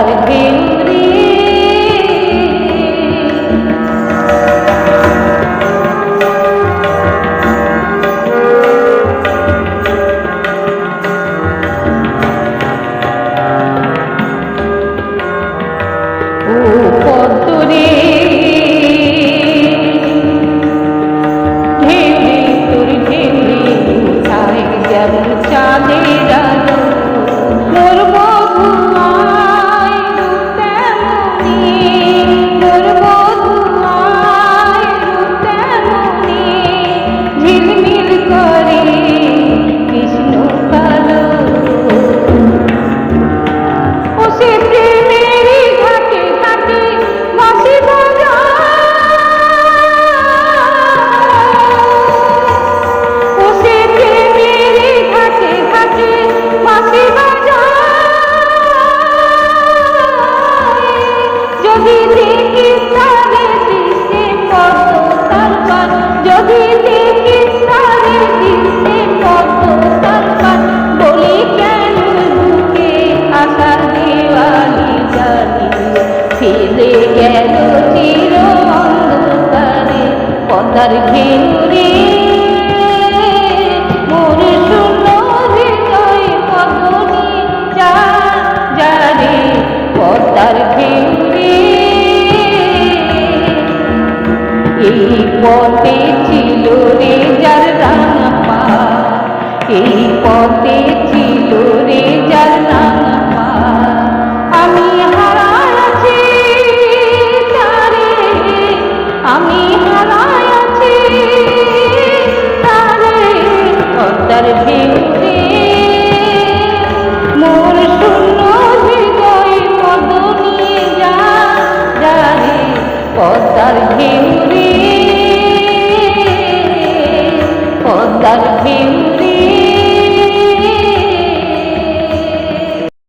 Alegria আমাকে এই পথে ছিল রে জানা আমি হারা আছি তারে, আমি হারা আছি তারে, পদ্মার ভিতরে মোর শূন্য হৃদয় পদ নিয়ে যা যারে পদ্মার ভিতরে পদ্মার